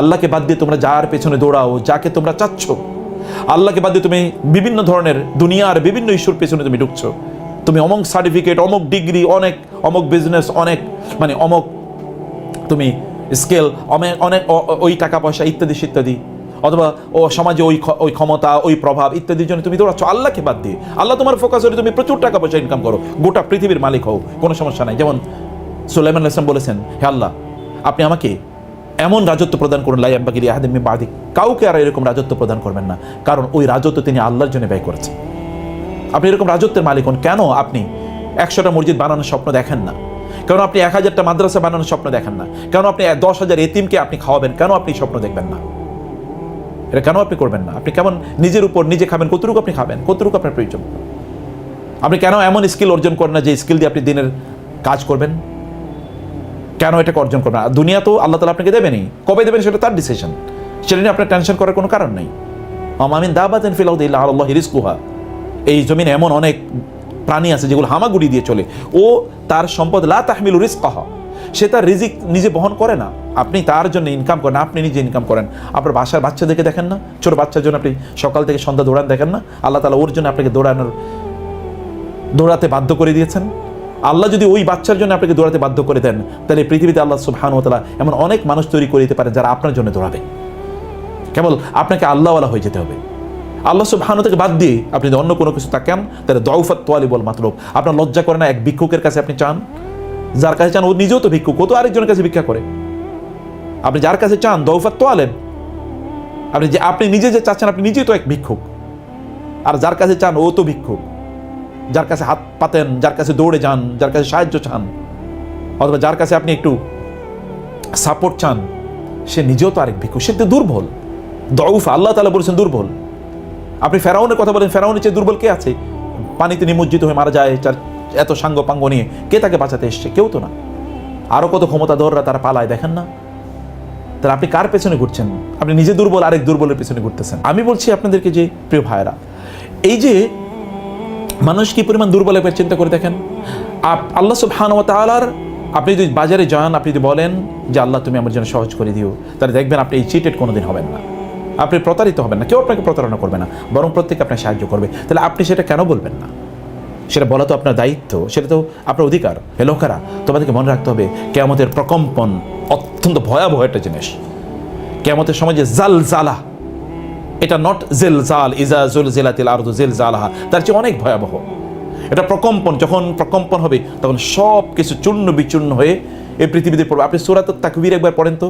আল্লাহকে বাদ দিয়ে তোমরা যার পেছনে দৌড়াও, যাকে তোমরা চাচ্ছ, আল্লাহকে বাদ দিয়ে তুমি বিভিন্ন ধরনের দুনিয়ার বিভিন্ন ইস্যুর পেছনে তুমি ঢুকছো। তুমি অমক সার্টিফিকেট অমক ডিগ্রি অনেক, অমক বিজনেস অনেক মানে অমক তুমি স্কেল অনেক অনেক ওই টাকা পয়সা ইত্যাদি ইত্যাদি অথবা, ও সমাজে ওই ওই ক্ষমতা, ওই প্রভাব ইত্যাদির জন্য তুমি দৌড়াচ্ছ। আল্লাহকে বাদ দিয়ে, আল্লাহ তোমার ফোকাস হলে তুমি প্রচুর টাকা পয়সা ইনকাম করো। গোটা পৃথিবীর মালিক হও, কোনো সমস্যা নাই। যেমন সুলাইমান ইসলাম বলেছেন, হে আল্লাহ, আপনি আমাকে এমন রাজত্ব প্রদান করুন লাই আব্বাকির আহাদিমি বাদি। কাউকে আর এরকম রাজত্ব প্রদান করবেন না। কারণ ওই রাজত্ব তিনি আল্লাহর জন্য ব্যয় করেছেন। আপনি এরকম রাজত্বের মালিক হন, কেন আপনি একশোটা মসজিদ বানানোর স্বপ্ন দেখেন না? কেন আপনি এক হাজারটা মাদ্রাসা বানানোর স্বপ্ন দেখেন না? কেন আপনি দশ হাজার এতিমকে আপনি খাওয়াবেন? কেন আপনি স্বপ্ন দেখবেন না? এটা কেন আপনি করবেন না? আপনি কেমন নিজের উপর নিজে খাবেন? কতটুকু আপনি খাবেন? কতটুকু আপনার প্রয়োজন? আপনি কেন এমন স্কিল অর্জন করেন না যে স্কিল দিয়ে আপনি দিনের কাজ করবেন? কেন এটাকে অর্জন করবেন না? দুনিয়া তো আল্লাহ তালা আপনাকে দেবেনই। কবে দেবেন সেটা তার ডিসিশন সেটা নিয়ে আপনার টেনশন করার কোনো কারণ নেই। আমিন দাবাতেন ফিলাউদ ইল্লাহ আল্লাহ হিরিসকুহা এই জমিনে এমন অনেক প্রাণী আছে যেগুলো হামাগুড়ি দিয়ে চলে। ও তার সম্পদ লা তাহমিলু রিস্কাহা সে তার রিজিক নিজে বহন করে না। আপনি তার জন্য ইনকাম করেন, আপনি নিজে ইনকাম করেন। আপনার বাসার বাচ্চাদেরকে দেখেন না? ছোট বাচ্চার জন্য আপনি সকাল থেকে সন্ধ্যা দৌড়ান দেখেন না? আল্লাহ তালা ওর জন্য আপনাকে দৌড়ানোর, দৌড়াতে বাধ্য করে দিয়েছেন। আল্লাহ যদি ওই বাচ্চার জন্য আপনাকে দৌড়াতে বাধ্য করে দেন, তাহলে পৃথিবীতে আল্লাহ তাআলা এমন অনেক মানুষ তৈরি করে দিতে পারেন যারা আপনার জন্য দৌড়াবে। কেবল আপনাকে আল্লাহওয়ালা হয়ে যেতে হবে। আল্লাহ সুবহানাহু থেকে বাদ দিয়ে আপনি যদি অন্য কোনো কিছু তাকান, তাহলে দৌফাত তোয়ালি বল মাত্র আপনার লজ্জা করে না এক ভিক্ষুকের কাছে আপনি চান? যার কাছে চান, ও নিজেও তো ভিক্ষুক, ও তো আরেকজনের কাছে ভিক্ষা করে। আপনি যার কাছে চান দৌফাত তোয়ালেন। আপনি যে, আপনি নিজে যে চাচ্ছেন, আপনি নিজেই তো এক ভিক্ষুক। আর যার কাছে চান, ও তো ভিক্ষুক। যার কাছে হাত পাতেন, যার কাছে দৌড়ে যান, যার কাছে সাহায্য চান, অথবা যার কাছে আপনি একটু সাপোর্ট চান, সে নিজেও তো আরেক ভিক্ষু, সে তো দুর্বল, দউফ, আল্লাহ তালা বলেছেন দুর্বল। আপনি ফেরাউনের কথা বলেন, ফেরাউনের চেয়ে দুর্বল কে আছে? পানিতে নিমজ্জিত হয়ে মারা যায়, তার এত সাঙ্গ পাঙ্গ নিয়ে কে তাকে বাঁচাতে এসছে? কেউ তো না। আরও কত ক্ষমতাধররা তারা পালায়, দেখেন না? তাহলে আপনি কার পেছনে ঘুরছেন? আপনি নিজে দুর্বল, আরেক দুর্বলের পেছনে ঘুরতেছেন। আমি বলছি আপনাদেরকে যে, প্রিয় ভাইরা এই যে মানুষ কি পরিমাণ দুর্বল একবার চিন্তা করে দেখেন? আল্লাহ সুবহান ও তাআলার, আপনি যদি বাজারে যান, আপনি যদি বলেন যে, আল্লাহ, তুমি আমার জন্য সহজ করে দিও, তাহলে দেখবেন আপনি এই চিটেড কোনোদিন হবেন না। আপনি প্রতারিত হবেন না। কেউ আপনাকে প্রতারণা করবে না, বরং প্রত্যেকে আপনাকে সাহায্য করবে। তাহলে আপনি সেটা কেন বলবেন না? সেটা বলা তো আপনার দায়িত্ব, সেটা তো আপনার অধিকার। হে লোকেরা তোমাদেরকে মনে রাখতে হবে, কেয়ামতের প্রকম্পন অত্যন্ত ভয়াবহ একটা জিনিস। কেয়ামতের সময় যে জাল জালা এটা নট জেল জাল ইজা জুল জেলাতিল আরদু জেল জালাহা তার চেয়ে অনেক ভয়াবহ। এটা প্রকম্পন, যখন প্রকম্পন হবে, তখন সব কিছু চূর্ণ বিচূর্ণ হয়ে এই পৃথিবীতে পড়বে। আপনি সুরাত তাকবির একবার পড়েন তো?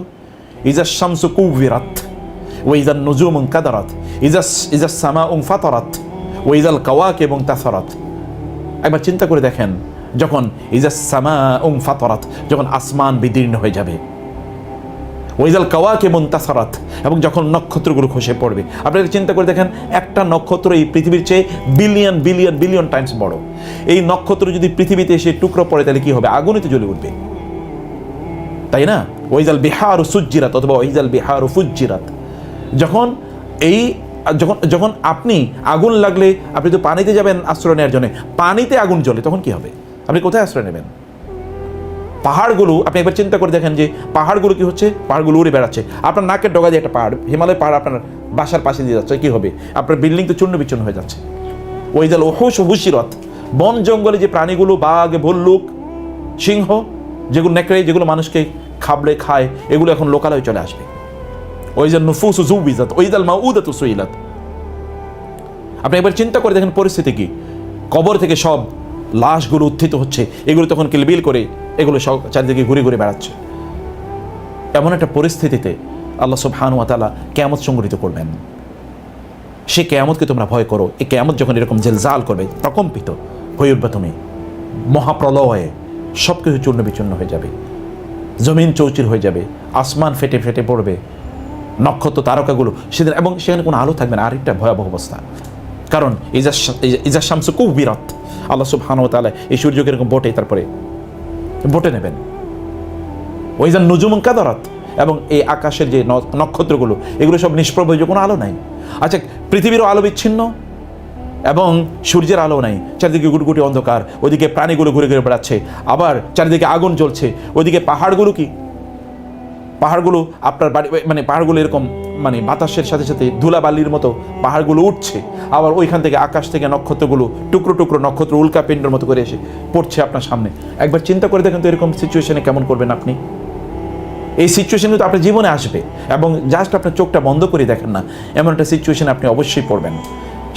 ইজা শামসু কুবিরাত ও ইজা নজুম কাদারাত, ইজা ইজা সামা উং ফাতরাত ও ইজাল কাওয়াক এবং তাসারাত একবার চিন্তা করে দেখেন, যখন ইজা সামা উং ফাতরাত, যখন আসমান বিদীর্ণ হয়ে যাবে। ওইজাল কাওয়াকে মুন্তাসারাত, এবং যখন নক্ষত্রগুলো খসে পড়বে। আপনারা চিন্তা করে দেখেন, একটা নক্ষত্র এই পৃথিবীর চেয়ে বিলিয়ন বিলিয়ন বিলিয়ন টাইমস বড়। এই নক্ষত্র যদি পৃথিবীতে এসে টুকরো পড়ে, তাহলে কি হবে? আগুনিতে জ্বলে উঠবে। তাই না? ওইজাল বিহার সুজ্জিরাত, অথবা ওইজাল বিহার ফুজ্জিরাত। যখন এই, যখন যখন আপনি আগুন লাগলে, আপনি তো পানিতে যাবেন আশ্রয় নেওয়ার জন্য, পানিতে আগুন জ্বলে, তখন কি হবে? আপনি কোথায় আশ্রয় নেবেন? পাহাড়গুলো, আপনি একবার চিন্তা করে দেখেন যে পাহাড়গুলো কি হচ্ছে? পাহাড়গুলো উড়ে বেড়াচ্ছে। আপনার নাকের ডগা দিয়ে একটা পাহাড়, হিমালয় পাহাড় আপনার বাসার পাশে দিয়ে যাচ্ছে, কী হবে? আপনার বিল্ডিং তো চূর্ণ বিচ্ছন্ন হয়ে যাচ্ছে। ওই জাল ওহুস হুসিরত বন জঙ্গলে যে প্রাণীগুলো বাঘ, ভল্লুক, সিংহ, যেগুলো নেকড়ে, যেগুলো মানুষকে খাবড়ে খায়, এগুলো এখন লোকালয়ে চলে আসবে। ওই যে নুফুস জুবিজাত ওই জাল মা উদাত সুইলাত। আপনি একবার চিন্তা করে দেখেন পরিস্থিতি কি? কবর থেকে সব লাশগুলো উত্থিত হচ্ছে। এগুলো তখন কিলবিল করে এগুলো সব চারিদিকে ঘুরে ঘুরে বেড়াচ্ছে। এমন একটা পরিস্থিতিতে আল্লাহ সুবহানু তালা কেয়ামত সংগঠিত করবেন। সে কেয়ামতকে তোমরা ভয় করো। এই কেয়ামত যখন এরকম জেলজাল করবে, প্রকম্পিত হয়ে উঠবে তুমি। মহাপ্রলয়ে সব কিছু চূর্ণ বিচূর্ণ হয়ে যাবে। জমিন চৌচির হয়ে যাবে। আসমান ফেটে ফেটে পড়বে। নক্ষত্র তারকাগুলো সেদিন এবং সেখানে কোনো আলো থাকবে না। আরেকটা ভয়াবহ অবস্থা। কারণ ইজা ইজা শামসু বিরাট আল্লাহ সুবহান ও তালা এই সূর্যকে এরকম বটে তারপরে। বটে নেবেন। ওই যে নজুম কাদারাত এবং এই আকাশের যে নক্ষত্রগুলো, এগুলো সব নিষ্প্রভ হয়ে কোনো আলো নাই। আচ্ছা পৃথিবীরও আলো বিচ্ছিন্ন এবং সূর্যের আলো নাই। চারিদিকে গুটগুটি অন্ধকার ওদিকে প্রাণীগুলো ঘুরে ঘুরে বেড়াচ্ছে, আবার চারিদিকে আগুন জ্বলছে ওদিকে পাহাড়গুলো কি? পাহাড়গুলো আপনার বাড়ি মানে পাহাড়গুলো এরকম মানে বাতাসের সাথে সাথে ধুলাবালির মতো পাহাড়গুলো উঠছে। আবার ওইখান থেকে আকাশ থেকে নক্ষত্রগুলো টুকরো টুকরো নক্ষত্র উল্কা পিণ্ডের মতো করে এসে পড়ছে আপনার সামনে। একবার চিন্তা করে দেখেন তো এরকম সিচুয়েশনে কেমন করবেন আপনি। এই সিচুয়েশন কিন্তু আপনার জীবনে আসবে এবং জাস্ট আপনার চোখটা বন্ধ করে দেখেন না, এমন একটা সিচুয়েশন আপনি অবশ্যই পড়বেন।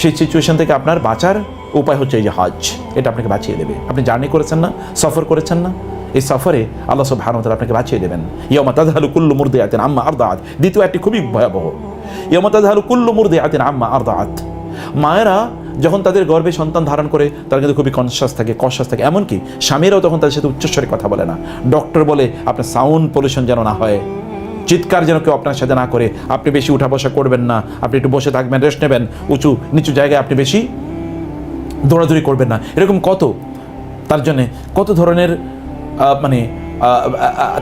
সেই সিচুয়েশন থেকে আপনার বাঁচার উপায় হচ্ছে এই যে হজ, এটা আপনাকে বাঁচিয়ে দেবে। আপনি জার্নি করেছেন না, সফর করেছেন না? এই সফরে আল্লাহ সব ভারমতাল আপনাকে বাঁচিয়ে দেবেন। ইয়মা তাজহালু কুল্লু মুর্দে আতেন আম্মা আর্দাত দ্বিতীয় একটি খুবই ভয়াবহ। ইয়মা তাজহালু কুল্লু মুর্দে আতেন আম্মা আর্দাত মায়েরা যখন তাদের গর্ভে সন্তান ধারণ করে, তারা কিন্তু খুবই কনসিয়াস থাকে কনসিয়াস থাকে। এমনকি স্বামীরাও তখন তাদের সাথে উচ্চস্বরে কথা বলে না। ডক্টর বলে, আপনার সাউন্ড পলিউশন যেন না হয়। চিৎকার যেন কেউ আপনার সাথে না করে। আপনি বেশি উঠা বসা করবেন না। আপনি একটু বসে থাকবেন রেস্ট নেবেন। উঁচু, নিচু জায়গায় আপনি বেশি দৌড়াদৌড়ি করবেন না। এরকম কত? তার জন্যে কত ধরনের মানে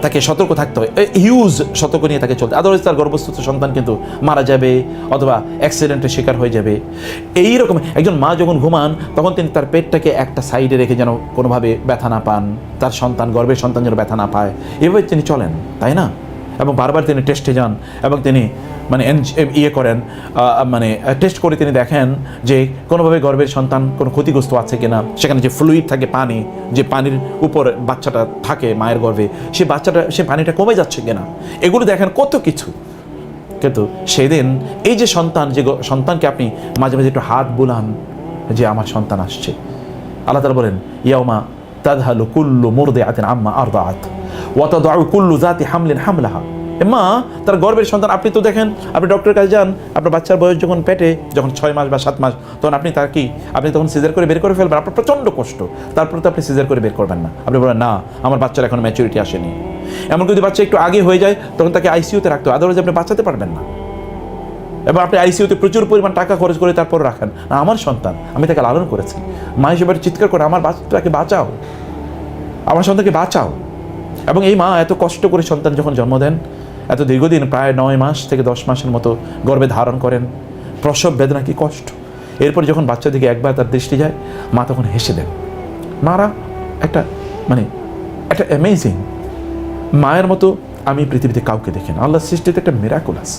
তাকে সতর্ক থাকতে হয়। হিউজ সতর্ক নিয়ে তাকে চলতে আদারওয়াইজ তার গর্ভস্থ সন্তান কিন্তু মারা যাবে অথবা অ্যাক্সিডেন্টের শিকার হয়ে যাবে। এই রকম একজন মা যখন ঘুমান, তখন তিনি তার পেটটাকে একটা সাইডে রেখে যেন কোনোভাবে ব্যথা না পান। তার সন্তান, গর্ভের সন্তান যেন ব্যথা না পায়। এভাবে তিনি চলেন, তাই না? এবং বারবার তিনি টেস্টে যান এবং তিনি মানে ইয়ে করেন মানে টেস্ট করে তিনি দেখেন যে কোনোভাবে গর্ভের সন্তান কোনো ক্ষতিগ্রস্ত আছে কিনা। সেখানে যে ফ্লুইড থাকে পানি, যে পানির উপর বাচ্চাটা থাকে মায়ের গর্ভে, সে বাচ্চাটা, সে পানিটা কমে যাচ্ছে কিনা। এগুলো দেখেন কত কিছু। কিন্তু সেদিন এই যে সন্তান, যে সন্তানকে আপনি মাঝে মাঝে একটু হাত বুলান যে আমার সন্তান আসছে। আল্লাহ তালা বলেন, ইয়াউমা তাদহালু কুল্লু মুরদে আতেন আম্মা আর দাঁত ওয়াতাদু কুল্লু জাতি হামলেন হামলাহা। মা, তার গর্বের সন্তান, আপনি তো দেখেন, আপনি ডক্টরের কাছে যান, আপনার বাচ্চার বয়স যখন পেটে, যখন ছয় মাস বা সাত মাস, তখন আপনি তার কি, আপনি তখন সিজার করে বের করে ফেলবেন, আপনার প্রচণ্ড কষ্ট, তারপর তো আপনি সিজার করে বের করবেন না। আপনি বলেন, না, আমার বাচ্চার এখন ম্যাচুরিটি আসেনি। এমনকি যদি বাচ্চা একটু আগে হয়ে যায়, তখন তাকে আইসিইউতে রাখতে হবে আদারওয়াইজ আপনি বাঁচাতে পারবেন না। এবং আপনি আইসিইউতে প্রচুর পরিমাণ টাকা খরচ করে তারপর রাখেন। আমার সন্তান, আমি তাকে লালন করেছি। মা হিসেবে চিৎকার করে, আমার বাচ্চাটাকে বাঁচাও। আমার সন্তানকে বাঁচাও। এবং এই মা এত কষ্ট করে সন্তান যখন জন্ম দেন এত দীর্ঘদিন, প্রায় নয় মাস থেকে দশ মাসের মতো গর্ভে ধারণ করেন। প্রসব বেদনা কি কষ্ট? এরপর যখন বাচ্চা দিকে একবার তার দৃষ্টি যায়, মা তখন হেসে দেন, মারা, একটা মানে একটা অ্যামেজিং মায়ের মতো আমি পৃথিবীতে কাউকে দেখি না। আল্লাহ সৃষ্টিতে একটা মেরাকুলাস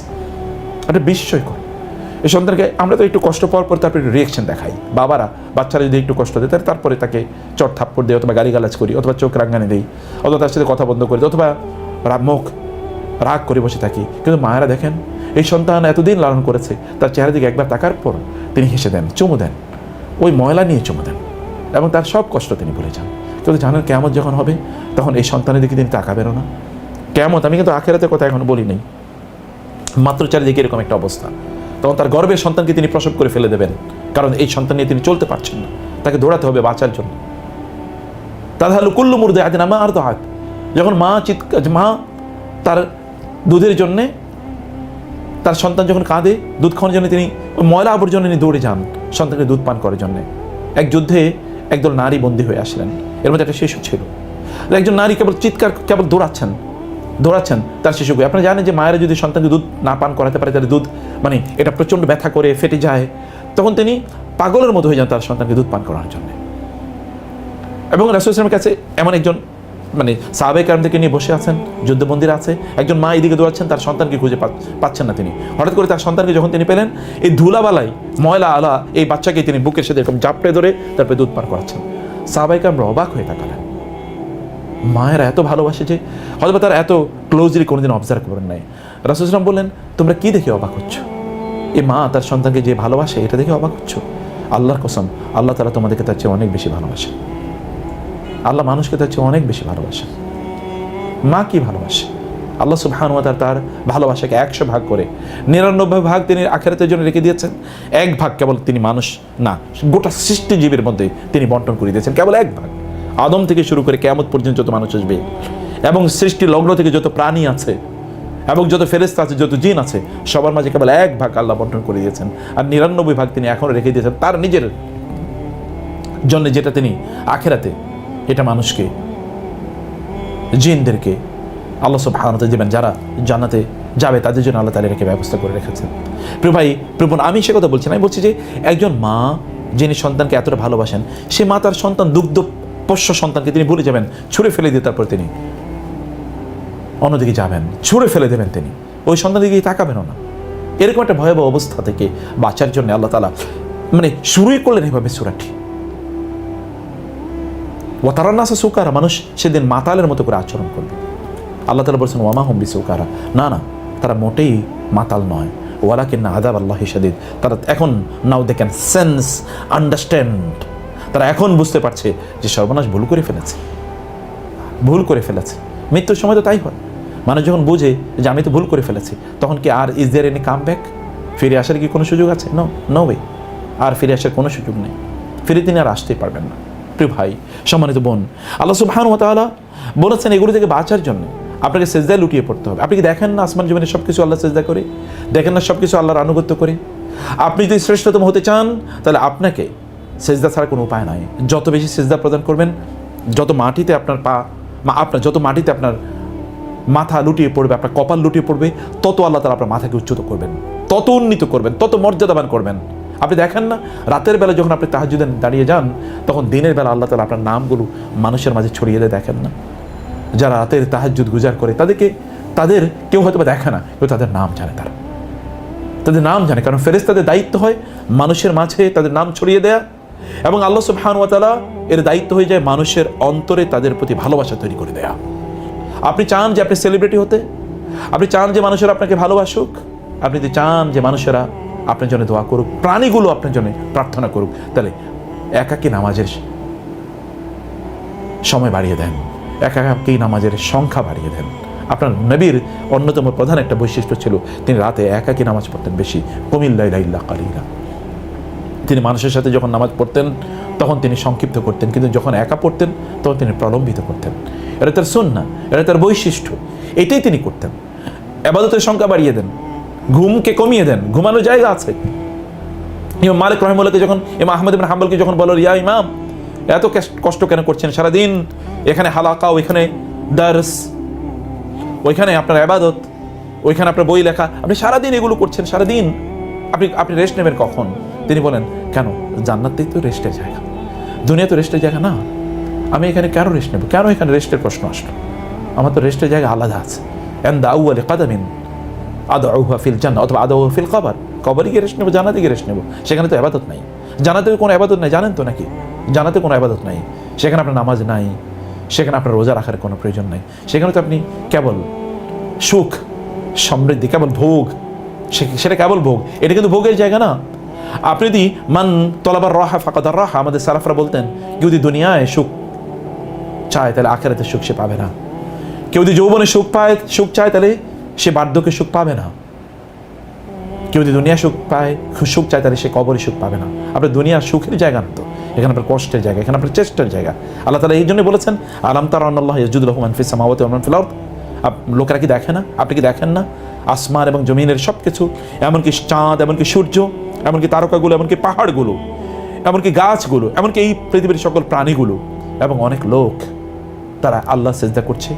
একটা বিস্ময়কর। এই সন্তানকে আমরা তো একটু কষ্ট পাওয়ার পর তারপরে একটু রিয়েকশন দেখাই। বাবারা, বাচ্চারা যদি একটু কষ্ট দেয় তারপরে তাকে চট থাপ্পড় দিই অথবা গালিগালাজ করি, অথবা চোখ রাঙ্গানি দিই, অথবা তার সাথে কথা বন্ধ করে, অথবা মুখ রাগ করে বসে থাকি। কিন্তু মায়েরা দেখেন, এই সন্তান এতদিন লালন করেছে, তার চেহারা দিকে একবার তাকার পর তিনি হেসে দেন, চুমু দেন। ওই ময়লা নিয়ে চুমু দেন। এবং তার সব কষ্ট তিনি ভুলে যান। কিন্তু জানেন কেমন যখন হবে, তখন এই সন্তানের দিকে তিনি তাকাবেনও না। কেমন আমি কিন্তু আখেরাতের কথা এখন বলি নেই। মাত্র চারিদিকে এরকম একটা অবস্থা। তখন তার গর্বের সন্তানকে তিনি প্রসব করে ফেলে দেবেন। কারণ এই সন্তান নিয়ে তিনি চলতে পারছেন না। তাকে দৌড়াতে হবে বাঁচার জন্য। তাহলে কুল্লু মুর্দে আদিন আমা আর তো হাত। যখন মা চিৎকার মা তার দুধের জন্যে, তার সন্তান যখন কাঁদে, দুধ খাওয়ানোর জন্য তিনি ময়লা আবর্জনা নিয়ে দৌড়ে যান সন্তানকে দুধ পান করার জন্যে। এক যুদ্ধে একদল নারী বন্দী হয়ে আসলেন। এর মধ্যে একটা শিশু ছিল। একজন নারী কেবল চিৎকার, কেবল দৌড়াচ্ছেন দৌড়াচ্ছেন তার শিশুকে। আপনারা জানেন যে মায়েরা যদি সন্তানকে দুধ না পান করাতে পারে, তাহলে দুধ মানে এটা প্রচণ্ড ব্যথা করে, ফেটে যায়। তখন তিনি পাগলের মতো হয়ে যান তার সন্তানকে দুধ পান করানোর জন্য। এবং রাসুলের কাছে এমন একজন মানে সাহাবে কারণদেরকে নিয়ে বসে আছেন, যুদ্ধবন্দিরা আছে, একজন মা এদিকে দৌড়াচ্ছেন, তার সন্তানকে খুঁজে পাচ্ছেন না তিনি। হঠাৎ করে তার সন্তানকে যখন তিনি পেলেন, এই ধুলাবালাই ময়লা আলা এই বাচ্চাকে তিনি বুকের সাথে এরকম জাপড়ে ধরে তারপরে দুধ পান করাচ্ছেন। সাহাবাইকে আমরা অবাক হয়ে তাকালেন। মায়েরা এত ভালোবাসে যে হয়তো তার এত ক্লোজলি কোনোদিন অবজার্ভ করেন নাই। রাসুলাম বললেন, তোমরা কি দেখে অবাক হচ্ছ? এই মা তার সন্তানকে যে ভালোবাসে, এটা দেখে অবাক হচ্ছ? আল্লাহর কসম, আল্লাহ তারা তোমাদেরকে তার চেয়ে অনেক বেশি ভালোবাসে আল্লাহ মানুষকে তার চেয়ে অনেক বেশি ভালোবাসে। মা কি ভালোবাসে? আল্লাহ সুবহান তার ভালোবাসাকে একশো ভাগ করে নিরানব্বই ভাগ তিনি আখেরাতের জন্য রেখে দিয়েছেন। এক ভাগ কেবল তিনি মানুষ না, গোটা সৃষ্টিজীবীর মধ্যে তিনি বন্টন করে দিয়েছেন, কেবল এক ভাগ। আদম থেকে শুরু করে কেয়ামত পর্যন্ত যত মানুষ আসবে এবং সৃষ্টি লগ্ন থেকে যত প্রাণী আছে এবং যত ফেরেস্তা আছে, যত জিন আছে, সবার মাঝে কেবল এক ভাগ আল্লাহ বন্টন করে দিয়েছেন। আর নিরানব্বই ভাগ তিনি এখনও রেখে দিয়েছেন তার নিজের জন্য যেটা তিনি আখেরাতে এটা মানুষকে জিনদেরকে আল্লাহ সব ভারতে দেবেন যারা জানাতে যাবে তাদের জন্য আল্লাহ তালা রেখে ব্যবস্থা করে রেখেছেন। প্রিয় ভাই প্রিয় বোন, আমি সে কথা বলছি না আমি বলছি যে একজন মা যিনি সন্তানকে এতটা ভালোবাসেন সে মা তার সন্তান দুগ্ধ পোষ্য সন্তানকে তিনি ভুলে যাবেন ছুঁড়ে ফেলে দিয়ে তারপর তিনি অন্যদিকে যাবেন ছুঁড়ে ফেলে দেবেন তিনি। ওই সন্তান দিকে তাকাবেনও না। এরকম একটা ভয়াবহ অবস্থা থেকে বাঁচার জন্য আল্লাহ তালা মানে শুরুই করলেন এভাবে সুরাটি। ও তারা নাসা সুকারা, মানুষ সেদিন মাতালের মতো করে আচরণ করবে। আল্লাহ তালা বলছেন ওয়ামা হম্বি সুকারা না না, তারা মোটেই মাতাল নয়। ওয়ালাকিন না আদাব আল্লাহ হিসাদিদ তারা এখন now they can sense, understand. তারা এখন বুঝতে পারছে যে সর্বনাশ ভুল করে ফেলেছে। ভুল করে ফেলেছে। মৃত্যুর সময় তো তাই হয়। মানুষ যখন বুঝে যে আমি তো ভুল করে ফেলেছি, তখন কি আর is there any come back ফিরে আসার কি কোনো সুযোগ আছে? নো নো ওয়ে আর ফিরে আসার কোনো সুযোগ নেই। ফিরে তিনি আর আসতেই পারবেন না। প্রিয় ভাই, সম্মানিত বোন, আল্লাহ সুবহান তাআলা বলেছেন এগুলো থেকে বাঁচার জন্য আপনাকে সেজদায় লুটিয়ে পড়তে হবে। আপনি কি দেখেন না আসমান জীবনে সব কিছু আল্লাহ সেজদা করে? দেখেন না সব কিছু আল্লাহর আনুগত্য করে? আপনি যদি শ্রেষ্ঠতম হতে চান, তাহলে আপনাকে সেজদা ছাড়া কোনো উপায় নাই। যত বেশি সেজদা প্রদান করবেন, যত মাটিতে আপনার পা মা, আপনার যত মাটিতে আপনার মাথা লুটিয়ে পড়বে, আপনার কপাল লুটিয়ে পড়বে, তত আল্লাহ তালা আপনার মাথাকে উচ্চত করবেন, তত উন্নীত করবেন, তত মর্যাদাবান করবেন। আপনি দেখেন না? রাতের বেলা যখন আপনি তাহাজুদে দাঁড়িয়ে যান, তখন দিনের বেলা আল্লাহ তালা আপনার নামগুলো মানুষের মাঝে ছড়িয়ে দেয় দেখেন না। যারা রাতের তাহাজুদ গুজার করে, তাদেরকে, তাদের কেউ হয়তো বা দেখে না কেউ তাদের নাম জানে তারা। তাদের নাম জানে, কারণ ফেরেস্তাদের দায়িত্ব হয় মানুষের মাঝে তাদের নাম ছড়িয়ে দেয়া, এবং আল্লাহ সুবহানুয়াতালা এর দায়িত্ব হয়ে যায় মানুষের অন্তরে তাদের প্রতি ভালোবাসা তৈরি করে দেয়া। আপনি চান যে আপনি সেলিব্রিটি হতে? আপনি চান যে মানুষেরা আপনাকে ভালোবাসুক? আপনি যদি চান যে মানুষেরা আপনার জন্য দোয়া করুক, প্রাণীগুলো আপনার জন্য প্রার্থনা করুক। তাহলে একাকী নামাজের সময় বাড়িয়ে দেন, একাকী নামাজের সংখ্যা বাড়িয়ে দেন। আপনার নবীর অন্যতম প্রধান একটা বৈশিষ্ট্য ছিল, তিনি রাতে একাকী নামাজ পড়তেন বেশি কমিল্লাইল্লা কালিলা। তিনি মানুষের সাথে যখন নামাজ পড়তেন, তখন তিনি সংক্ষিপ্ত করতেন, কিন্তু যখন একা পড়তেন, তখন তিনি প্রলম্বিত করতেন। এটা তার সন্না এটা তার বৈশিষ্ট্য, এটাই তিনি করতেন। আবাদতের সংখ্যা বাড়িয়ে দেন। ঘুমকে কমিয়ে দেন, ঘুমানোর জায়গা আছে। ইমাম মালিক রহমুল্লাহকে যখন, ইমাম আহমদ ইবিন হাম্বলকে যখন বলো ইয়া ইমাম, এত কষ্ট কেন করছেন? সারাদিন এখানে হালাকা, ওইখানে দার্স, ওইখানে আপনার আবাদত, ওইখানে আপনার বই লেখা। আপনি সারাদিন এগুলো করছেন, সারাদিন। আপনি আপনি রেস্ট নেবেন কখন? তিনি বলেন, কেন? জান্নাতেই তো রেস্টের জায়গা। দুনিয়া তো রেস্টের জায়গা না। আমি এখানে কেন রেস্ট নেব? কেন এখানে রেস্টের প্রশ্ন আসলো? আমার তো রেস্টের জায়গা আলাদা আছে। এন দা আউয়ালে কাদামিন আদা ফিল জান্না অথবা আদা ফিল কবর। কবরই গিয়ে রেস্ট নেব জানাতে গিয়ে রেস্ট নেব। সেখানে তো আবাদত নাই। জানাতে কোনো আবাদত নাই, জানেন তো নাকি? জানাতে কোনো আবাদত নাই। সেখানে আপনার নামাজ নাই। সেখানে আপনার রোজা রাখার কোনো প্রয়োজন নাই। সেখানে তো আপনি কেবল সুখ, সমৃদ্ধি, কেবল ভোগ সেটা কেবল ভোগ। এটা কিন্তু ভোগের জায়গা না। আপনি যদি মান তলাবার রাহা ফাঁকাদার রাহা, আমাদের সারাফরা বলতেন, কেউ যদি দুনিয়ায় সুখ চায়, তাহলে আখেরাতে সুখ সে পাবে না। কেউ যদি যৌবনে সুখ পায়, সুখ চায়, তাহলে সে বার্ধক্যে সুখ পাবে না। কেউ যদি দুনিয়া সুখ পায়, সুখ চায়, তাহলে সে কবরে সুখ পাবে না। আপনার দুনিয়া সুখের জায়গা তো। এখানে আপনার কষ্টের জায়গা, এখানে আপনার চেষ্টার জায়গা। আল্লাহ তালা এই জন্যই বলেছেন, আলাম তার আল্লাহ ইয়াজুদুল রহমান ফিস সামাওয়াতি ওয়া মান ফিল লোকেরা কি দেখে না? আপনি কি দেখেন না? আসমান এবং জমিনের সব কিছু এমনকি চাঁদ, এমনকি সূর্য, এমনকি তারকাগুলো, এমনকি পাহাড়গুলো, এমনকি গাছগুলো, এমনকি এই পৃথিবীর সকল প্রাণীগুলো এবং অনেক লোক, তারা আল্লাহ সেজদা করছে।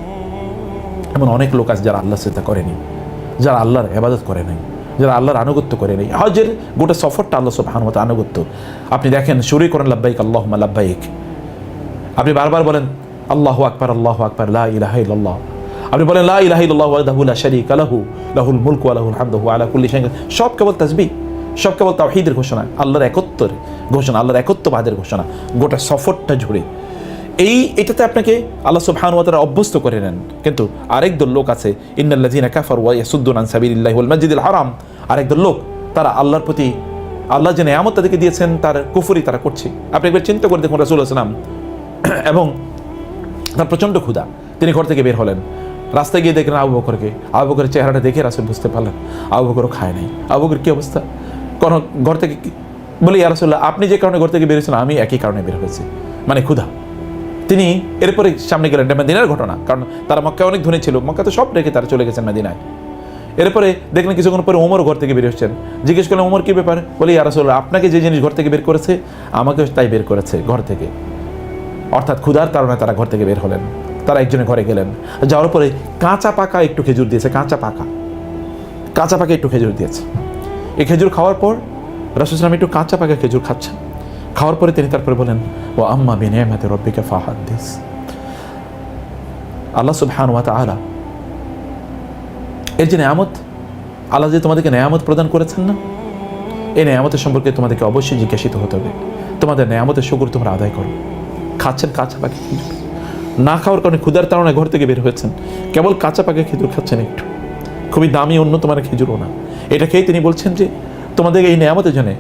এমন অনেক লোক আছে যারা আল্লাহ সেজদা করেনি যারা আল্লাহর এবাদত করে নাই, যারা আল্লাহর আনুগত্য করে নেই। হজের গোটা সফরটা আল্লাহ সুবহানাহু আনুগত্য। আপনি দেখেন শুরুই করেন লাব্বাইক আল্লাহ লাব্বাইক। আপনি বারবার বলেন, আল্লাহ আকবার আল্লাহ আকবার, লা ইলাহা ইল্লাল্লাহ। আপনি বলেন, লা ইলাহা ইল্লাল্লাহ ওয়াহদাহু লা শারীকা লাহু, লাহুল মুলকু ওয়া লাহুল হামদু ওয়া আলা কুল্লি শাইইন সব কেবল তাসবিহ, সব কেবল তাওহীদের ঘোষণা, আল্লাহর একত্বের ঘোষণা, আল্লাহর একত্ববাদের ঘোষণা। গোটা সফরটা জুড়ে এই এটাতে আপনাকে আল্লাহ তাআলা অভ্যস্ত করে নেন। কিন্তু আরেক দল লোক আছে, ইন্নাল্লাযীনা কাফারু ওয়া ইয়াসুদ্দুন আন সাবিলিল্লাহি ওয়াল মাসজিদিল হারাম। আরেক দল লোক, তারা আল্লাহর প্রতি, আল্লাহ যে নেয়ামত তাদেরকে দিয়েছেন, তার কুফরি তারা করছে। আপনি একবার চিন্তা করে দেখুন রাসূল সাল্লাম এবং তার প্রচণ্ড ক্ষুধা। তিনি ঘর থেকে বের হলেন। রাস্তায় গিয়ে দেখলেন আবু বকরকে। আবু বকরের চেহারাটা দেখে রাসুল বুঝতে পারলেন, আবু বকরও খায় নাই। আবু বকর কী অবস্থা? কোন ঘর থেকে বলে, ইয়া রাসূলুল্লাহ, আপনি যে কারণে ঘর থেকে বেরিয়েছেন আমি একই কারণে বের হয়েছি। মানে ক্ষুধা। তিনি এরপরে সামনে গেলেন মদিনার ঘটনা, কারণ তারা মক্কা অনেক ধনী ছিল, মক্কা তো সব রেখে তারা চলে গেছেন মদিনায়। এরপরে দেখলেন কিছুক্ষণ পরে ওমর ঘর থেকে বের হচ্ছেন। জিজ্ঞেস করলেন, ওমর, কি ব্যাপার? বলে রাসূলুল্লাহ, আপনাকে যে জিনিস ঘর থেকে বের করেছে, আমাকেও তাই বের করেছে ঘর থেকে। অর্থাৎ ক্ষুধার কারণে তারা ঘর থেকে বের হলেন। তারা একজনের ঘরে গেলেন। যাওয়ার পরে কাঁচা পাকা একটু খেজুর দিয়েছে, কাঁচা পাকা। কাঁচা পাকা একটু খেজুর দিয়েছে। এই খেজুর খাওয়ার পর রাসুলাম একটু কাঁচা পাকা খেজুর খাচ্ছেন। খাওয়ার পরে তিনি তারপরে বলেন ও আম্মা বিনিয়ামাতে রব্বিকা ফাহাদ্দিস। আল্লাহ সুবহান ওয়া তাআলা এর যে নেয়ামত, আল্লাহ যে তোমাদেরকে নেয়ামত প্রদান করেছেন না, এই নেয়ামতের সম্পর্কে তোমাদেরকে অবশ্যই জিজ্ঞাসিত হতে হবে। তোমাদের নেয়ামতের শুকুর তোমরা আদায় করো। খাচ্ছেন কাঁচা পাখি খেজুর না খাওয়ার কারণে ক্ষুদার তাড়নায় ঘর থেকে বের হয়েছেন। কেবল কাঁচা পাখি খেজুর খাচ্ছেন একটু। খুবই দামি অন্য তোমার খেজুরও না। এটা খেয়ে তিনি বলছেন যে, তোমাদের এই নেয়ামতের জন্য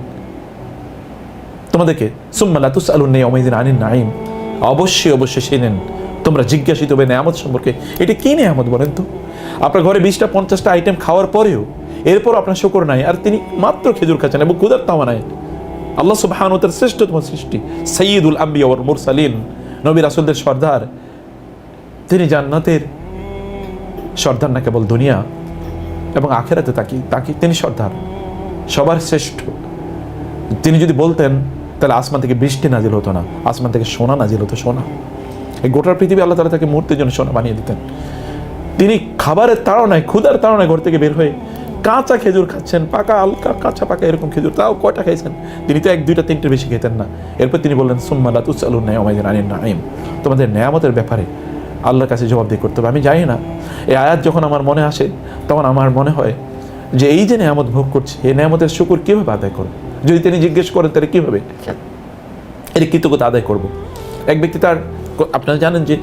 তোমাদেরকে সুম্মালাতুস আলুন নেই অমাইদিন আনিন নাইম অবশ্যই অবশ্যই সে নেন। তোমরা জিজ্ঞাসিত হবে নেয়ামত সম্পর্কে। এটা কি নেয়ামত বলেন তো? আপনার ঘরে বিশটা, পঞ্চাশটা আইটেম খাওয়ার পরেও এরপর আপনার শকর নাই। আর তিনি মাত্র খেজুর খাচ্ছেন এবং ক্ষুদার তাওয়া নাই। আল্লাহ সুবহান তার শ্রেষ্ঠতম সৃষ্টি সৈয়দুল আম্বিয়া ওর মুরসালিন নবী রাসুলদের সর্দার। তিনি জান্নাতের সর্দার না কেবল দুনিয়া, এবং আখেরাতে তাকি তাকি তিনি সর্দার, সবার শ্রেষ্ঠ। তিনি যদি বলতেন তাহলে আসমান থেকে বৃষ্টি নাজিল হতো না, আসমান থেকে সোনা নাজিল হতো, সোনা। এই গোটার পৃথিবী আল্লাহ তালা তাকে মুহূর্তের জন্য সোনা বানিয়ে দিতেন। তিনি খাবারের তাড়নায় ক্ষুদার তাড়নায় ঘর থেকে বের হয়ে কাঁচা খেজুর খাচ্ছেন, পাকা হালকা কাঁচা পাকা এরকম খেজুর, তাও কয়টা খাইছেন? তিনি তো এক, দুইটা তিনটে বেশি খেতেন না। এরপর তিনি বললেন সুম্মালা তুসালুন নাইম আনিন নাইম তোমাদের নেয়ামতের ব্যাপারে আল্লাহর কাছে জবাবদিহি করতে হবে। আমি জানি না। এই আয়াত যখন আমার মনে আসে, তখন আমার মনে হয় যে এই যে নেয়ামত ভোগ করছে, এই নেয়ামতের শুকুর কীভাবে আদায় করবে? যদি তিনি জিজ্ঞেস করেন তাহলে কীভাবে? এর কৃতজ্ঞতা আদায় করব। এক ব্যক্তি তার আপনারা জানেন যে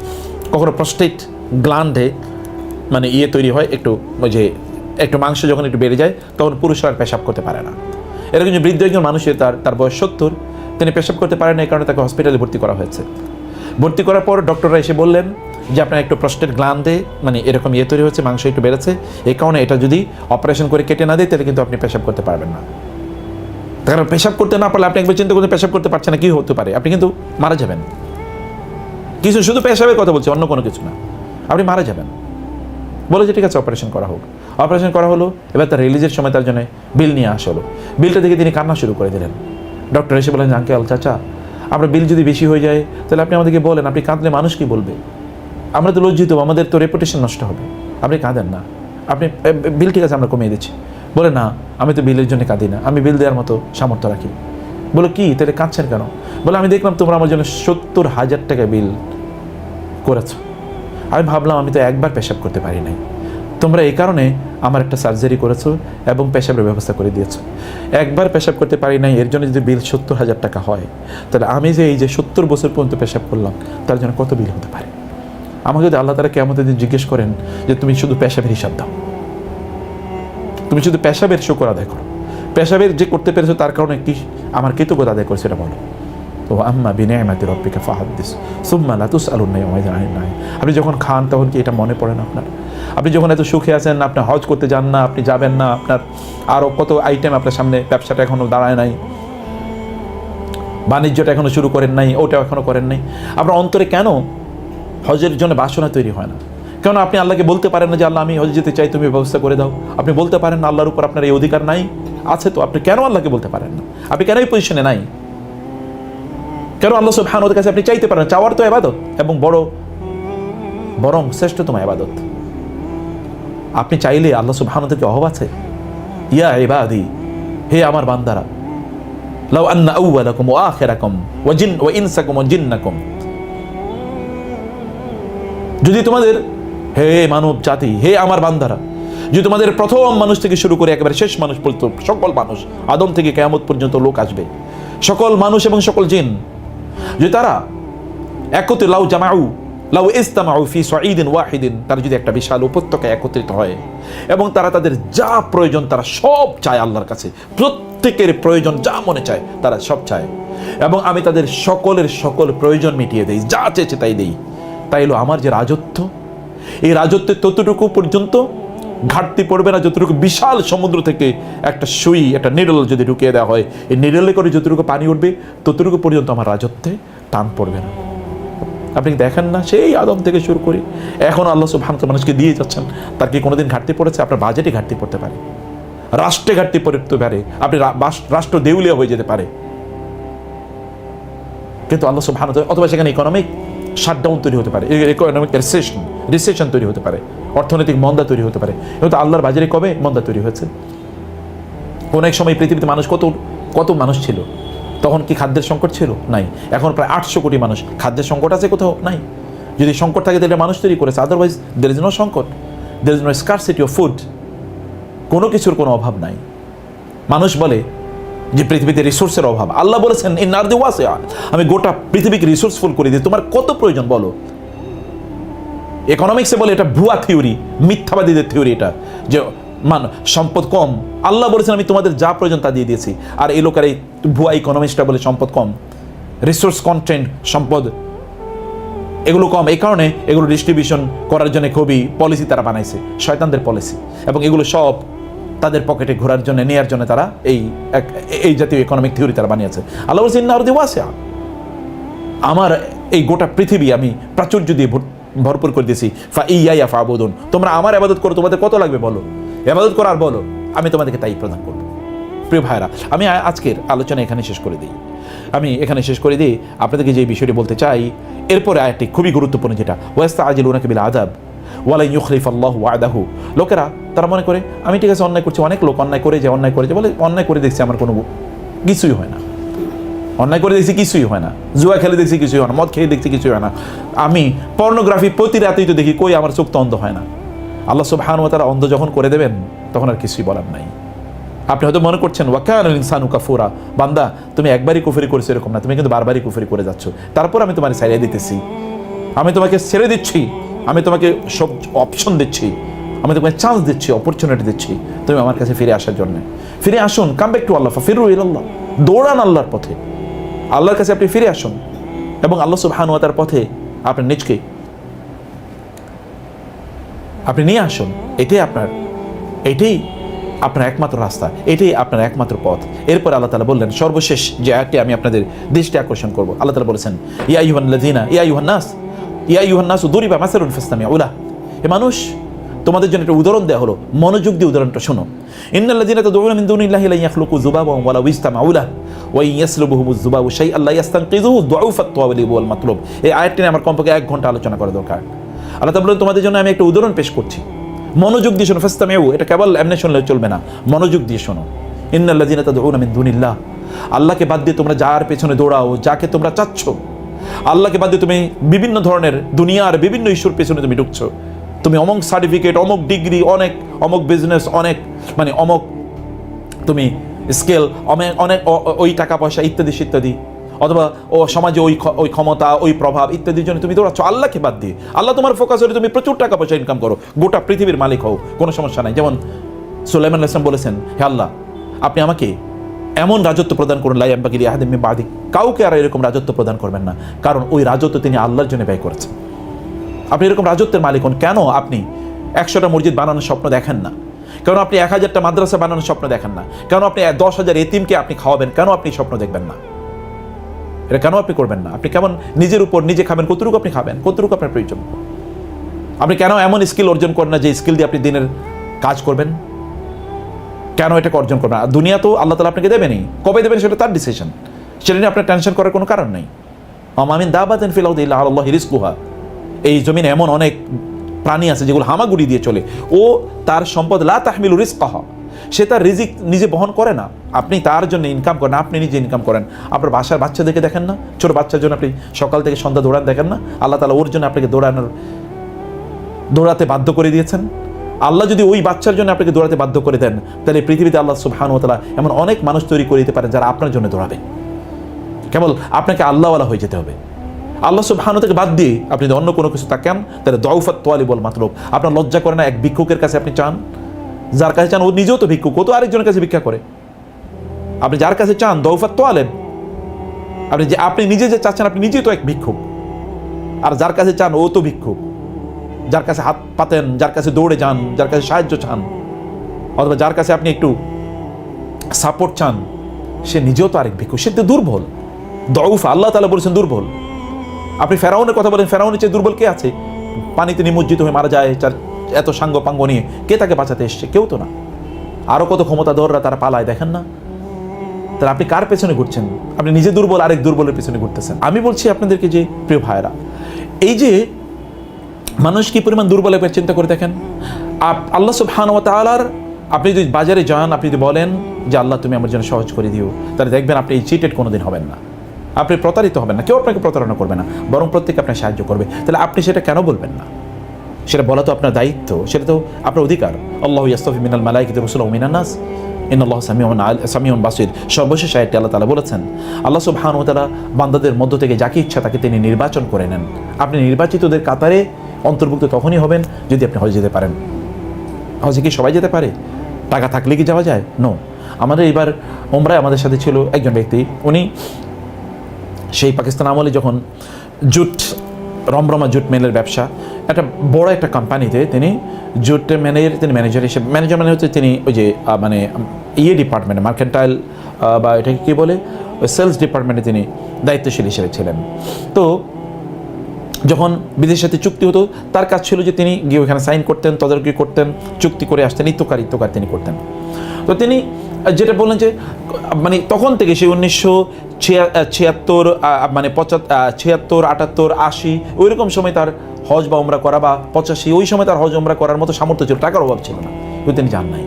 কখনো প্রস্টেট গ্লান্ডে মানে ইয়ে তৈরি হয় একটু ওই যে একটু মাংস যখন একটু বেড়ে যায় তখন পুরুষরা আর পেশাব করতে পারে না। এরকম যে বৃদ্ধ একজন মানুষের তার তার বয়স সত্তর তিনি পেশাব করতে পারেন না এই কারণে তাকে হসপিটালে ভর্তি করা হয়েছে। ভর্তি করার পর ডক্টররা এসে বললেন যে আপনার একটু প্রস্টেট গ্লান্ডে মানে এরকম ইয়ে তৈরি হচ্ছে মাংস একটু বেড়েছে এই কারণে এটা যদি অপারেশন করে কেটে না দেয় তাহলে কিন্তু আপনি পেশাব করতে পারবেন না। কারণ পেশাব করতে না পারলে আপনি একবার চিন্তা করতে পেশাব করতে পারছেন না, কি হতে পারে? আপনি কিন্তু মারা যাবেন। কিছু শুধু পেশাবের কথা বলছি, অন্য কোনো কিছু না। আপনি মারা যাবেন। বলে যে ঠিক আছে অপারেশন করা হোক। অপারেশন করা হলো, এবার তার রিলিজের সময় তার জন্য বিল নিয়ে আসা হলো। বিলটা দেখে তিনি কান্না শুরু করে দিলেন। ডক্টর এসে বলেন আঙ্কেল চাচা আমরা বিল যদি বেশি হয়ে যায়, তাহলে আপনি আমাদেরকে বলেন, আপনি কাঁদলে মানুষ কি বলবে? আমরা তো লজ্জিত, আমাদের তো রেপুটেশন নষ্ট হবে। আপনি কাঁদেন না। আপনি বিল ঠিক আছে, আমরা কমিয়ে দিচ্ছি। বলে, না, আমি তো বিলের জন্য কাঁদি না, আমি বিল দেওয়ার মতো সামর্থ্য রাখি। বলো, কি? তাহলে কাঁদছেন কেন? বলে, আমি দেখলাম তোমরা আমার জন্য সত্তর হাজার টাকা বিল করেছ। আমি ভাবলাম, আমি তো একবার পেশাব করতে পারি নাই। তোমরা এই কারণে আমার একটা সার্জারি করেছ এবং পেশাবের ব্যবস্থা করে দিয়েছ। একবার পেশাব করতে পারি নাই, এর জন্য যদি বিল সত্তর হাজার টাকা হয়, তাহলে আমি যে এই যে সত্তর বছর পর্যন্ত পেশাব করলাম, তার জন্য কত বিল হতে পারে? আমাকে যদি আল্লাহ তারা কেমন দিন জিজ্ঞেস করেন যে, তুমি শুধু পেশাবের হিসাব দাও। তুমি শুধু পেশাবের শুকর আদায় করো। পেশাবের যে করতে পেরেছ তার কারণে কি আমার কৃতজ্ঞতা আদায় করে সেটা বলো। তো আম্মা বিনিয়ামাতি রব্বিকা ফাহাদ্দিস সুম্মা লা তুসআলুন ইয়াউমাইদিন আনিন নাঈম আপনি যখন খান তখন কি এটা মনে পড়ে না আপনার? আপনি যখন এত সুখে আছেন, আপনি হজ করতে যান না, আপনি যাবেন না, আপনার আরও কত আইটেম আপনার সামনে ব্যবসাটা এখনও দাঁড়ায় নাই, বাণিজ্যটা এখনও শুরু করেন নাই, ওটাও এখনও করেন নাই। আপনার অন্তরে কেন হজের জন্য বাসনা তৈরি হয় না? কেন আপনি আল্লাহকে বলতে পারেন না যে, আল্লাহ, আমি হজ যেতে চাই, তুমি ব্যবস্থা করে দাও। আপনি বলতে পারেন না, আল্লাহর উপর আপনার এই অধিকার নাই। আছে তো, আপনি কেন আল্লাহকে বলতে পারেন না? আপনি কেন এই পজিশনে নাই? কেন আল্লাহ সুবহান ওদের কাছে আপনি চাইতে পারেন চাওয়ার তো এবাদত, এবং বড়, বরং শ্রেষ্ঠতম এবাদত। আপনি চাইলে আল্লাহ সুবহান থেকে অভাব আছে। ইয়া ইবাদি, হে আমার বান্দারা, লাউ আন্না আউওয়ালাকুম ওয়া আখিরাকুম, ওয়া জিন, ওয়া ইনসাকুম, ওয়া জিন্নাকুম। যদি তোমাদের হে মানব জাতি, হে আমার বান্দারা, যদি তোমাদের প্রথম মানুষ থেকে শুরু করে একেবারে শেষ মানুষ পর্যন্ত সকল মানুষ, আদম থেকে কেয়ামত পর্যন্ত লোক আসবে, সকল মানুষ এবং সকল জিন, যদি তারা একত্রে লাউ জামাউ, লাউ ইস্তামাউ ফি সাঈদিন ওয়াহিদিন, তারা যদি একটা বিশাল উপত্যকায় একত্রিত হয়, এবং তারা তাদের যা প্রয়োজন তারা সব চায় আল্লাহর কাছে, প্রত্যেকের প্রয়োজন যা মনে চায় তারা সব চায়, এবং আমি তাদের সকলের সকল প্রয়োজন মিটিয়ে দেই, যা চেয়েছে তাই দেই, তাই হলো আমার যে রাজত্ব এই রাজত্বের ততটুকু পর্যন্ত ঘাটতি পড়বে না, যতটুকু বিশাল সমুদ্র থেকে একটা সুই, একটা নিডল যদি ঢুকিয়ে দেওয়া হয়, এই নিডলে করে যতটুকু পানি উঠবে, ততটুকু পর্যন্ত আমার রাজত্বে টান পড়বে না। আপনি দেখেন না? সেই আদম থেকে শুরু করি এখন আল্লাহ সুবহানাহু ওয়া মানুষকে দিয়ে যাচ্ছেন। তার কি কোনোদিন ঘাটতি পড়েছে? আপনার বাজেটে ঘাটতি পড়তে পারে। রাষ্ট্রে ঘাটতি পড়তে পারে। আপনি রাষ্ট্র দেউলিয়া হয়ে যেতে পারে। কিন্তু আল্লাহ ওয়া তাআলা- অথবা সেখানে ইকোনমিক শাটডাউন তৈরি হতে পারে ইকোনমিক রিসেশন রিসেশন তৈরি হতে পারে, অর্থনৈতিক মন্দা তৈরি হতে পারে। কিন্তু আল্লাহর বাজারে কবে মন্দা তৈরি হয়েছে? কোন এক সময় পৃথিবীতে মানুষ কত কত মানুষ ছিল? তখন কি খাদ্যের সংকট ছিল? নাই। এখন প্রায় আটশো কোটি মানুষ। খাদ্যের সংকট আছে কোথাও? নাই। যদি সংকট থাকে তাহলে মানুষ তৈরি করেছে আদারওয়াইজ দের ইজ নো সংকট there is no scarcity of food কোনো কিছুর কোনো অভাব নাই। মানুষ বলে যে পৃথিবীতে রিসোর্সের অভাব। আল্লাহ বলেছেন, এই নার্দি ওয়াসে আমি গোটা পৃথিবীকে রিসোর্সফুল করে দিই। তোমার কত প্রয়োজন বলো? ইকোনমিক্সে বলে এটা ভুয়া থিওরি মিথ্যাবাদীদের থিওরি এটা, যে মান, সম্পদ কম। আল্লাহ বলেছেন, আমি তোমাদের যা প্রয়োজন তা দিয়ে দিয়েছি। আর এই লোকের এই ভুয়া ইকোনমিক্সটা বলে, সম্পদ কম। রিসোর্স কন্টেন্ট সম্পদ, এগুলো কম। এই কারণে এগুলো ডিস্ট্রিবিউশন করার জন্য খুবই পলিসি তারা বানাইছে, শয়তানদের পলিসি এবং এগুলো সব তাদের পকেটে ঘোরার জন্য, নেয়ার জন্য তারা এই এক- এই জাতীয় ইকোনমিক থিওরি তারা বানিয়েছে। আল্লাহ বলছে ইন্না আরদি ওয়াসিআ। আমার এই গোটা পৃথিবী আমি প্রাচুর্য দিয়ে ভরপুর করে দিয়েছি। ফা ইয়া ফা আবুদুন তোমরা আমার আবাদত করো, তোমাদের কত লাগবে বলো? আবাদত করো আর বলো। আমি তোমাদেরকে তাই প্রদান করব। প্রিয় ভাইরা আমি আজকের আলোচনা এখানে শেষ করে দিই। আমি এখানে শেষ করে দিই আপনাদেরকে যে বিষয়টি বলতে চাই, এরপরে আরেকটি খুবই গুরুত্বপূর্ণ যেটা ওয়াস্তা আজিল উনাকে বিল আদাব ওয়ালাই ইউখলিফ আল্লাহ ওয়াদাহু। লোকেরা তারা মনে করে, আমি ঠিক আছে, অন্যায় করছি, অনেক লোক অন্যায় করে যে অন্যায় করে যে বলে, অন্যায় করে দেখছি আমার কোনো কিছুই হয় না। অন্যায় করে দেখছি কিছুই হয় না। জুয়া খেলে দেখছি কিছুই হয় না, মদ খেয়ে দেখছি কিছুই হয় না। আমি পর্নোগ্রাফি প্রতি রাতেই তো দেখি, কই আমার চোখ তো অন্ধ হয় না। আল্লাহ সব সুবহান তারা অন্ধ যখন করে দেবেন, তখন আর কিছুই বলার নাই। আপনি হয়তো মনে করছেন ওয়াকান ইনসানু কাফুরা। বান্দা, তুমি একবারই কুফরি করেছ এরকম না, তুমি কিন্তু বারবারই কুফরি করে যাচ্ছ। তারপর আমি তোমার ছাড়িয়ে দিতেছি। আমি তোমাকে ছেড়ে দিচ্ছি। আমি তোমাকে সব অপশন দিচ্ছি। আমি তোমাকে চান্স দিচ্ছি অপরচুনিটি দিচ্ছি, তুমি আমার কাছে ফিরে আসার জন্য। ফিরে আসুন কাম ব্যাক টু আল্লাহ ফিরু ইল্লাহ দৌড়ান আল্লাহর পথে। আল্লাহর কাছে আপনি ফিরে আসুন এবং আল্লাহ সুবহান ওয়া তার পথে আপনি নিজকে আপনি নিয়ে আসুন। এটাই আপনার এটাই আপনার একমাত্র রাস্তা, এটাই আপনার একমাত্র পথ। এরপর আল্লাহ তালা বললেন, সর্বশেষ যে আয়াতটি আমি আপনাদের দৃষ্টি আকর্ষণ করব, আল্লাহ তালা বলেছেন, ইয়া ইউহান লাজিনা ইয়া ইউহান নাস, ইয়া ইউহান নাস দরিবা মাসারুল ফিস্তামিয়া উলা এ মানুষ তোমাদের জন্য একটা উদাহরণ দেওয়া হলো। মনোযোগ দিয়ে উদাহরণটা শোনো। ইন্নাল্লাযিনা এই আমার কমপক্ষে এক ঘণ্টা আলোচনা করা দরকার। আল্লাহ বলেন, তোমাদের জন্য আমি একটা উদাহরণ পেশ করছি। মনোযোগ দিয়ে শোনো, ফাস্তামিউ, এটা কেবল এমনি শুনলে চলবে না। মনোযোগ দিয়ে শোনো। ইন্নাল্লাযিনা তাদউনা মিন দুনিল্লাহ। আল্লাহকে বাদ দিয়ে তোমরা যার পেছনে দৌড়াও, যাকে তোমরা চাচ্ছ, আল্লাহকে বাদ দিয়ে তুমি বিভিন্ন ধরনের দুনিয়ার বিভিন্ন ইস্যুর পেছনে তুমি ঢুকছো তুমি অমক সার্টিফিকেট অমক ডিগ্রি অনেক, অমক বিজনেস অনেক মানে অমক তুমি স্কেল অনেক অনেক ওই টাকা পয়সা ইত্যাদি ইত্যাদি অথবা, ও সমাজে ওই ওই ক্ষমতা, ওই প্রভাব ইত্যাদির জন্য তুমি দৌড়াচ্ছ। আল্লাহকে বাদ দিয়ে। আল্লাহ তোমার ফোকাস হলে তুমি প্রচুর টাকা পয়সা ইনকাম করো। গোটা পৃথিবীর মালিক হও, কোনো সমস্যা নাই। যেমন সুলাইমান ইসলাম বলেছেন, হে আল্লাহ, আপনি আমাকে এমন রাজত্ব প্রদান করুন লাই আব্বাকির ইয়াহাদিম বাদি। কাউকে আর এরকম রাজত্ব প্রদান করবেন না। কারণ ওই রাজত্ব তিনি আল্লাহর জন্য ব্যয় করেছেন। আপনি এরকম রাজত্বের মালিক হন। কেন আপনি একশোটা মসজিদ বানানোর স্বপ্ন দেখেন না? কেন আপনি এক হাজারটা মাদ্রাসা বানানোর স্বপ্ন দেখেন না? কেন আপনি দশ হাজার এতিমকে আপনি খাওয়াবেন? কেন আপনি স্বপ্ন দেখবেন না? এটা কেন আপনি করবেন না? আপনি কেমন নিজের উপর নিজে খাবেন? কতটুকু আপনি খাবেন? কতটুকু আপনার প্রয়োজন? আপনি কেন এমন স্কিল অর্জন করেন না যে স্কিল দিয়ে আপনি দিনের কাজ করবেন? কেন এটাকে অর্জন করবেন আর দুনিয়া তো আল্লাহ তালা আপনাকে দেবেনই। কবে দেবেন সেটা তার ডিসিশন সেটা নিয়ে আপনার টেনশন করার কোনো কারণ নেই। আমিন দাবাতেন ফিলাউদ ইল্লাহ আল্লাহ রিস্কুহা এই জমিনে এমন অনেক প্রাণী আছে যেগুলো হামাগুড়ি দিয়ে চলে। ও তার সম্পদ লা তাহমিল রিস্কাহ সে তার রিজিক নিজে বহন করে না। আপনি তার জন্য ইনকাম করেন, আপনি নিজে ইনকাম করেন। আপনার বাসার বাচ্চাদেরকে দেখেন না? ছোট বাচ্চার জন্য আপনি সকাল থেকে সন্ধ্যা দৌড়ান দেখেন না? আল্লাহ তালা ওর জন্য আপনাকে দৌড়ানোর, দৌড়াতে বাধ্য করে দিয়েছেন। আল্লাহ যদি ওই বাচ্চার জন্য আপনাকে দৌড়াতে বাধ্য করে দেন, তাহলে পৃথিবীতে আল্লাহ সুবহান ও তালা এমন অনেক মানুষ তৈরি করে দিতে পারেন যারা আপনার জন্য দৌড়াবে। কেবল আপনাকে আল্লাহওয়ালা হয়ে যেতে হবে। আল্লাহ সুবহানু থেকে বাদ দিয়ে আপনি যদি অন্য কোনো কিছু তাকান, তাহলে দৌফাত তোয়ালি বল মাতলব। আপনার লজ্জা করে না এক ভিক্ষুকের কাছে আপনি চান? যার কাছে চান, ও নিজেও তো ভিক্ষুক, ও তো আরেকজনের কাছে ভিক্ষা করে। আপনি যার কাছে চান দৌফাত তোয়ালেব। আপনি যে, আপনি নিজে যে চাচ্ছেন, আপনি নিজেই তো এক ভিক্ষুক। আর যার কাছে চান, ও তো ভিক্ষুক। যার কাছে হাত পাতেন, যার কাছে দৌড়ে যান, যার কাছে সাহায্য চান, অথবা যার কাছে আপনি একটু সাপোর্ট চান, সে নিজেও তো আরেক ভিক্ষুক। সে তো দুর্বল। দৌফ আল্লাহ তালা বলেছেন দুর্বল। আপনি ফেরাউনের কথা বলেন, ফেরাউনের চেয়ে দুর্বল কে আছে? পানিতে নিমজ্জিত হয়ে মারা যায় যার এত সাঙ্গ পাঙ্গ নিয়ে। কে তাকে বাঁচাতে এসছে? কেউ তো না। আরও কত ক্ষমতা দররা তারা পালায়, দেখেন না? তাহলে আপনি কার পেছনে ঘুরছেন? আপনি নিজে দুর্বল, আরেক দুর্বলের পেছনে ঘুরতেছেন। আমি বলছি আপনাদেরকে যে, প্রিয় ভাইরা এই যে মানুষ কি পরিমাণ দুর্বল এবার চিন্তা করে দেখেন? আল্লাহ সুবহান ওয়া তাআলার, আপনি যদি বাজারে যান, আপনি যদি বলেন যে, আল্লাহ, তুমি আমার জন্য সহজ করে দিও। তাহলে দেখবেন আপনি এই চিটেড কোনোদিন হবেন না। আপনি প্রতারিত হবেন না, কেউ আপনাকে প্রতারণা করবে না, বরং প্রত্যেকে আপনাকে সাহায্য করবে। তাহলে আপনি সেটা কেন বলবেন না? সেটা বলা তো আপনার দায়িত্ব, সেটা তো আপনার অধিকার। আল্লাহ ইয়াস্তফি মিনাল মালাইকিত রসুল মিনান নাস। ইন আল্লাহ সামিউন আল, সামিউন বাসির। সর্বশেষ আয়টি আল্লাহ তালা বলেছেন, আল্লাহ সুবহান তালা বান্দাদের মধ্য থেকে যাকে ইচ্ছা তাকে তিনি নির্বাচন করে নেন। আপনি নির্বাচিতদের কাতারে অন্তর্ভুক্ত তখনই হবেন যদি আপনি হজে যেতে পারেন। হজে কি সবাই যেতে পারে? টাকা থাকলে কি যাওয়া যায়? নো আমাদের এবার ওমরায় আমাদের সাথে ছিল একজন ব্যক্তি, উনি সেই পাকিস্তান আমলে যখন জুট, রমরমা জুট মেলের ব্যবসা, একটা বড় একটা কোম্পানিতে তিনি জুট ম্যানেজার তিনি ম্যানেজার হিসেবে ম্যানেজার মানে হচ্ছে তিনি ওই যে মানে ইয়ে ডিপার্টমেন্টে মার্কেন্টাইল বা এটাকে কী বলে সেলস ডিপার্টমেন্টে তিনি দায়িত্বশীল হিসেবে ছিলেন। তো যখন বিদেশের সাথে চুক্তি হতো, তার কাজ ছিল যে তিনি গিয়ে ওখানে সাইন করতেন, তদারকি করতেন, চুক্তি করে আসতেন, ইত্যকার ইত্যকার তিনি করতেন। তো তিনি যেটা বললেন যে মানে তখন থেকে সেই উনিশশো ছিয়াত্তর মানে পঁচাত্তর ছিয়াত্তর, আটাত্তর, আশি ওই রকম সময় তার হজ বা উমরা করা বা পঁচাশি, ওই সময় তার হজ উমরা করার মতো সামর্থ্য ছিল, টাকার অভাব ছিল না। কিন্তু তিনি যান নাই।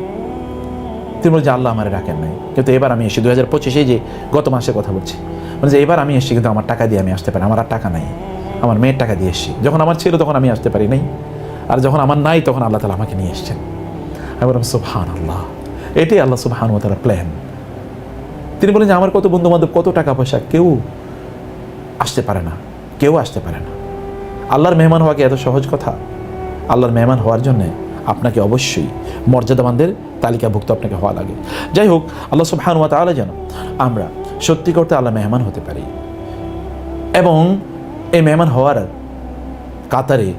তিনি বলছেন আল্লাহ আমার রাখেন নাই। কিন্তু এবার আমি এসে দু হাজার পঁচিশে যে গত মাসে কথা বলছি মানে যে, এবার আমি এসেছি কিন্তু আমার টাকা দিয়ে আমি আসতে পারি, আমার আর টাকা নাই। আমার মেয়ের টাকা দিয়ে এসেছি। যখন আমার ছিল তখন আমি আসতে পারি নাই। আর যখন আমার নাই তখন আল্লাহ তালা আমাকে নিয়ে এসছেন। আমি বললাম সুবহান আল্লাহ এটাই আল্লাহ সুবহান ও প্ল্যান তিনি বলেন যে, আমার কত বন্ধু বান্ধব কত টাকা পয়সা, কেউ আসতে পারে না। কেউ আসতে পারে না। আল্লাহর মেহমান হওয়া কি এত সহজ কথা? আল্লাহর মেহমান হওয়ার জন্যে আপনাকে অবশ্যই মর্যাদাবানদের তালিকাভুক্ত আপনাকে হওয়া লাগে। যাই হোক, আল্লাহ সুবহানুয়া তাহলে যেন আমরা সত্যি করতে আল্লাহ মেহমান হতে পারি। এবং এই মেহমান হওয়ার কাতারে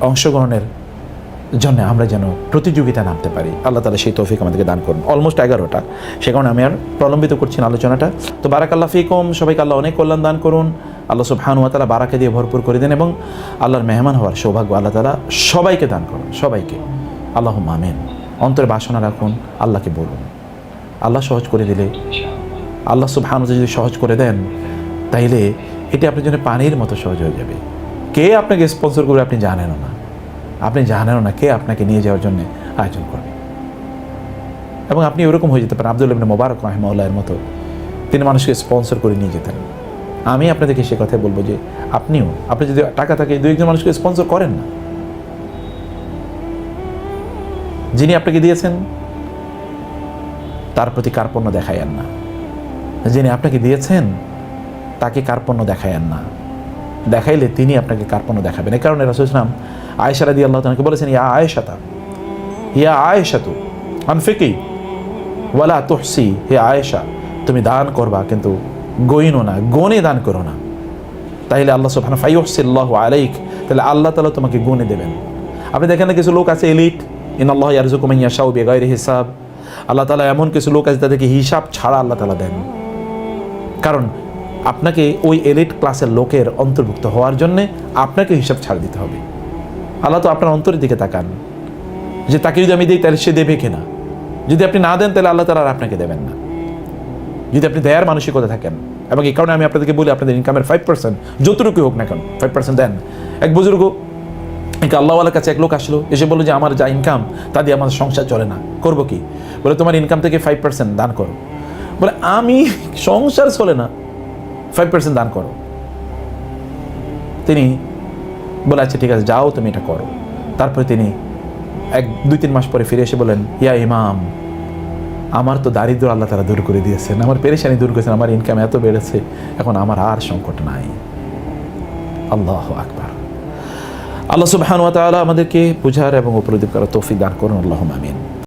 অংশগ্রহণের জন্য আমরা যেন প্রতিযোগিতা নামতে পারি। আল্লাহ তালা সেই তৌফিক আমাদেরকে দান করুন। অলমোস্ট এগারোটা। সে কারণে আমি আর প্রলম্বিত করছি না আলোচনাটা। তো বারাক আল্লাহ ফিকম। সবাইকে আল্লাহ অনেক কল্যাণ দান করুন। আল্লাহ সুবহানুয়া তালা বারাকে দিয়ে ভরপুর করে দেন এবং আল্লাহর মেহমান হওয়ার সৌভাগ্য আল্লাহ তালা সবাইকে দান করুন। সবাইকে। আল্লাহ মামেন অন্তরে বাসনা রাখুন। আল্লাহকে বলুন। আল্লাহ সহজ করে দিলে, আল্লাহ সুবহানু যদি সহজ করে দেন, তাইলে এটি আপনার জন্য পানির মতো সহজ হয়ে যাবে। কে আপনাকে স্পন্সর করবে আপনি জানেনও না। আপনি জানেনও না কে আপনাকে নিয়ে যাওয়ার জন্য আয়োজন করবে। এবং আপনি ওরকম হয়ে যেতে পারেন। আব্দুল ইবনে মোবারক রাহিমাউল্লাহের মতো তিনি মানুষকে স্পন্সর করে নিয়ে যেতেন। আমি আপনাদেরকে সে কথাই বলব যে আপনিও, আপনি যদি টাকা থাকে দুই একজন মানুষকে স্পন্সর করেন না। যিনি আপনাকে দিয়েছেন, তার প্রতি কার্পণ্য দেখায়েন না। যিনি আপনাকে দিয়েছেন তাকে কার্পণ্য দেখায়েন না। দেখাইলে তিনি আপনাকে কার্পণ্য দেখাবেন। এই কারণে রাসুল ইসলাম আয়েশা রাদি আল্লাহ তাকে বলেছেন, ইয়া আয়েশাতা ইয়া আয়েশা আয়েশাতু, আনফিকি, ওয়ালা তুহসি, হে আয়েশা, তুমি দান করবা, কিন্তু গইনো না, গনে দান করো না। তাইলে আল্লাহ সুবহানাহু ফাইয়ুহসিল্লাহু আলাইক তাহলে আল্লাহ তাআলা তোমাকে গুণে দেবেন। আপনি দেখেন না কিছু লোক আছে এলিট ইন আল্লাহ ইয়ারজুকু মান ইয়াশাউ বিগাইরি হিসাব। আল্লাহ তালা এমন কিছু লোক আছে তাদেরকে হিসাব ছাড়া আল্লাহ তালা দেন। কারণ আপনাকে ওই এলিট ক্লাসের লোকের অন্তর্ভুক্ত হওয়ার জন্যে আপনাকে হিসাব ছাড় দিতে হবে। আল্লাহ তো আপনার অন্তরের দিকে তাকান। যে তাকে যদি আমি দিই, তাহলে সে দেবে কিনা? যদি আপনি না দেন, তাহলে আল্লাহ তালা আর আপনাকে দেবেন না। যদি আপনি দেয়ার মানসিকতা থাকেন, এবং এই কারণে আমি আপনাদেরকে বলি, আপনাদের ইনকামের ফাইভ পার্সেন্ট যতটুকুই হোক না কেন ফাইভ পার্সেন্ট দেন। এক বুজুর্গ, এক আল্লাহওয়ালার কাছে এক লোক আসলো, এসে বলল যে, আমার যা ইনকাম তা দিয়ে আমার সংসার চলে না। করব কি? বলে, তোমার ইনকাম থেকে ফাইভ পার্সেন্ট দান করো। বলে, আমি সংসার চলে না। ফাইভ পার্সেন্ট দান করো। তিনি বলে আচ্ছা ঠিক আছে, যাও, তুমি এটা করো। তারপরে তিনি এক, দুই, তিন মাস পরে ফিরে এসে বলেন, ইয়া ইমাম, আমার তো দারিদ্র আল্লাহ তারা দূর করে দিয়েছেন। আমার পেরেশানি দূর করেছেন, আমার ইনকাম এত বেড়েছে, এখন আমার আর সংকট নাই। আল্লাহ আকবার। আল্লাহ সুবহান ওয়া তাআলা আমাদেরকে বুঝার এবং উপলব্ধি করার তৌফিক দান করুন। আল্লাহ আমিন।